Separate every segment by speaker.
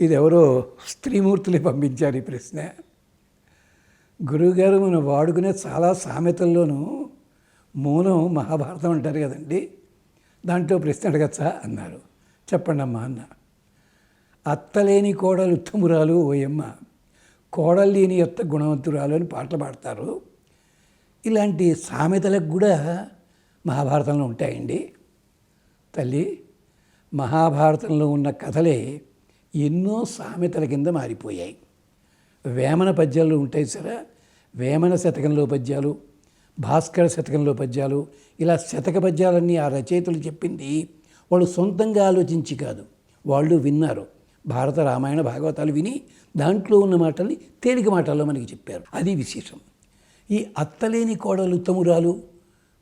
Speaker 1: ఇది ఎవరో స్త్రీమూర్తులే పంపించారు ఈ ప్రశ్న. గురువుగారు మనం వాడుకునే చాలా సామెతల్లోనూ మూలం మహాభారతం అంటారు కదండి. దాంట్లో ప్రశ్న అడగచ్చా? అన్నారు. చెప్పండి అమ్మా అన్న. అత్తలేని కోడలు ఉత్తమురాలు ఓయమ్మ. కోడలు లేని యొక్క గుణవంతురాలు అని పాటలు పాడతారు. ఇలాంటి సామెతలకు కూడా మహాభారతంలో ఉంటాయండి. తల్లి మహాభారతంలో ఉన్న కథలే ఎన్నో సామెతల కింద మారిపోయాయి. వేమన పద్యాలు ఉంటాయి సరే వేమన శతకంలో పద్యాలు భాస్కర శతకంలో పద్యాలు ఇలా శతక పద్యాలన్నీ ఆ రచయితలు చెప్పింది వాళ్ళు సొంతంగా ఆలోచించి కాదు. వాళ్ళు విన్నారు. భారత రామాయణ భాగవతాలు విని దాంట్లో ఉన్న మాటల్ని తేలిక మాటల్లో మనకి చెప్పారు. అది విశేషం. ఈ అత్తలేని కోడలు ఉత్తమురాలు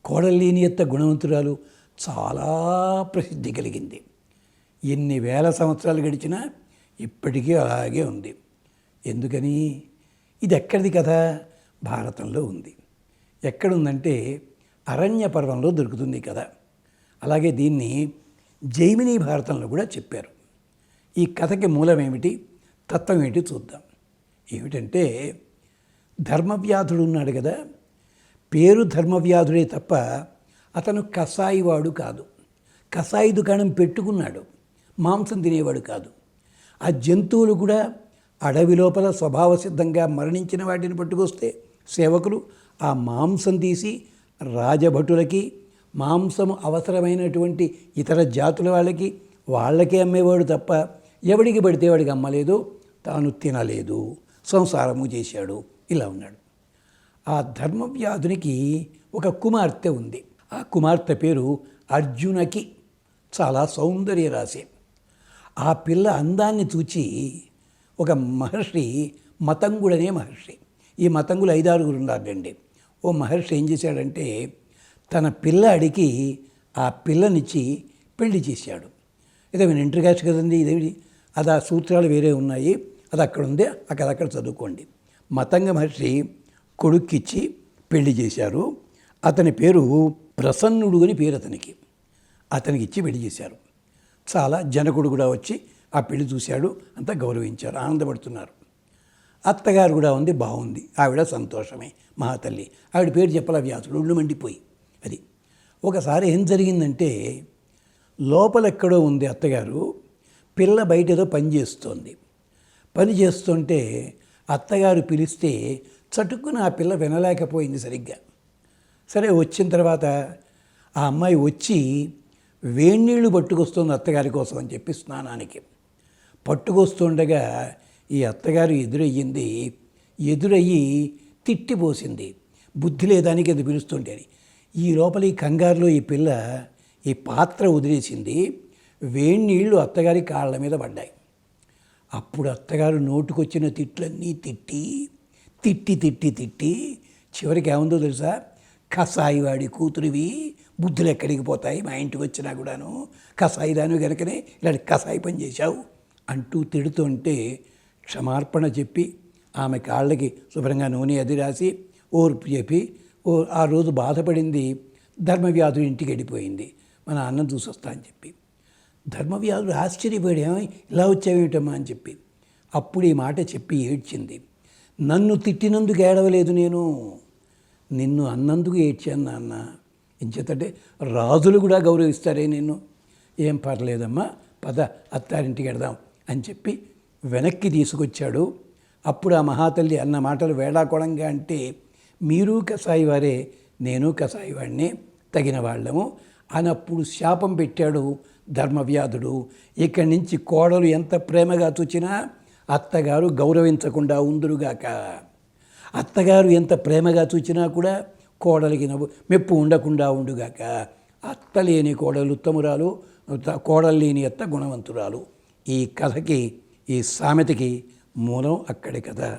Speaker 1: కోడలేని ఎత్త గుణవంతురాలు చాలా ప్రసిద్ధి కలిగింది. ఎన్ని వేల సంవత్సరాలు గడిచినా ఇప్పటికీ అలాగే ఉంది. ఎందుకని? ఇది ఎక్కడిది కదా భారతంలో ఉంది. ఎక్కడుందంటే అరణ్య పర్వంలో దొరుకుతుంది కదా అలాగే దీన్ని జైమిని భారతంలో కూడా చెప్పారు. ఈ కథకి మూలమేమిటి? తత్వం ఏమిటి చూద్దాం. ఏమిటంటే ధర్మవ్యాధుడు ఉన్నాడు కదా? పేరు ధర్మవ్యాధుడే తప్ప అతను కసాయివాడు కాదు. కసాయి దుకాణం పెట్టుకున్నాడు. మాంసం తినేవాడు కాదు. ఆ జంతువులు కూడా అడవి లోపల స్వభావసిద్ధంగా మరణించిన వాటిని పట్టుకొస్తే సేవకులు ఆ మాంసం తీసి రాజభటులకి మాంసము అవసరమైనటువంటి ఇతర జాతుల వాళ్ళకి వాళ్ళకే అమ్మేవాడు తప్ప ఎవడికి పడితే వాడికి అమ్మలేదు తాను తినలేదు సంసారము చేశాడు ఇలా ఉన్నాడు. ఆ ధర్మవ్యాధునికి ఒక కుమార్తె ఉంది. ఆ కుమార్తె పేరు అర్జునకి చాలా సౌందర్య రాశి ఆ పిల్ల అందాన్ని చూచి ఒక మహర్షి మతంగుడనే మహర్షి. ఈ మతంగులు ఐదారుగురు ఉన్నారండి. ఓ మహర్షి ఏం చేశాడంటే తన పిల్ల అడిగి ఆ పిల్లనిచ్చి పెళ్ళి చేశాడు. ఇదే నేను ఇంటర్ కాస్ట్ కదండి ఇదేమిటి? అది ఆ సూత్రాలు వేరే ఉన్నాయి. అది అక్కడ ఉంది అక్కడ అక్కడ చదువుకోండి. మతంగ మహర్షి కొడుక్కిచ్చి పెళ్ళి చేశారు. అతని పేరు ప్రసన్నుడు అని పేరు అతనికి. అతనికి ఇచ్చి పెళ్ళి చేశారు. చాలా జనకుడు కూడా వచ్చి ఆ పెళ్ళి చూశాడు అంతా గౌరవించారు ఆనందపడుతున్నారు. అత్తగారు కూడా ఉంది బాగుంది ఆవిడ సంతోషమే మహాతల్లి. ఆవిడ పేరు చెప్పాల వ్యాసుడు ఒళ్ళు మండిపోయి. అది. ఒకసారి ఏం జరిగిందంటే లోపల ఎక్కడో ఉంది అత్తగారు పిల్ల బయట ఏదో పని చేస్తోంది. పని చేస్తుంటే అత్తగారు పిలిస్తే చటుక్కున ఆ పిల్ల వినలేకపోయింది సరిగ్గా. సరే వచ్చిన తర్వాత ఆ అమ్మాయి వచ్చి వేణీళ్ళు పట్టుకొస్తుంది అత్తగారి కోసం అని చెప్పి స్నానానికి. పట్టుకొస్తుండగా ఈ అత్తగారు ఎదురయ్యింది ఎదురయ్యి తిట్టిపోసింది బుద్ధి లేదానికి అది పిలుస్తుంటే ఈ లోపల ఈ కంగారులో ఈ పిల్ల ఈ పాత్ర వదిలేసింది వేణీళ్ళు అత్తగారి కాళ్ళ మీద పడ్డాయి. అప్పుడు అత్తగారు నోటుకొచ్చిన తిట్లన్నీ తిట్టి తిట్టి తిట్టి తిట్టి చివరికి ఏముందో తెలుసా? కసాయివాడి కూతురివి బుద్ధులు ఎక్కడికి పోతాయి? మా ఇంటికి వచ్చినా కూడాను. కసాయి రాను కనుకనే ఇలాంటి కసాయి పని చేశావు అంటూ తిడుతుంటే క్షమార్పణ చెప్పి ఆమె కాళ్ళకి శుభ్రంగా నూనె అది రాసి ఓర్పు చెప్పి ఓ ఆ రోజు బాధపడింది. ధర్మవ్యాధు ఇంటికి వెళ్ళిపోయింది. మన అన్నం చూసి వస్తా అని చెప్పి. ధర్మవ్యాధుడు ఆశ్చర్యపోయాడు. ఇలా వచ్చావేమిటమ్మా అని చెప్పి. అప్పుడు ఈ మాట చెప్పి ఏడ్చింది. నన్ను తిట్టినందుకు ఏడవలేదు నేను. నిన్ను అన్నందుకు ఏడ్చాను నాన్న. ఎంచేతంటే రాజులు కూడా గౌరవిస్తారే నిన్ను. ఏం పర్లేదమ్మా పద అత్తారింటికి వెడదాం అని చెప్పి వెనక్కి తీసుకొచ్చాడు. అప్పుడు ఆ మహాతల్లి అన్న మాటలు వేళాకోళంగా అంటే మీరు కసాయి వారే నేను కసాయివాడిని తగిన వాళ్ళము అని అప్పుడు శాపం పెట్టాడు ధర్మవ్యాధుడు. ఇక్కడి నుంచి కోడలు ఎంత ప్రేమగా చూచినా అత్తగారు గౌరవించకుండా ఉందురుగాక. అత్తగారు ఎంత ప్రేమగా చూచినా కూడా కోడలికి నవ్వు మెప్పు ఉండకుండా ఉండుగాక అత్తలేని కోడలు ఉత్తమురాలు త- కోడలు లేని అత్త గుణవంతురాలు. ఈ కథకి ఈ సామెతకి మూలం అక్కడి కథ.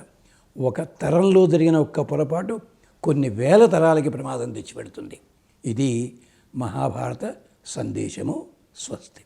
Speaker 1: ఒక తరంలో జరిగిన ఒక్క పొరపాటు కొన్ని వేల తరాలకి ప్రమాదం తెచ్చిపెడుతుంది. ఇది మహాభారత సందేశము స్వస్తి.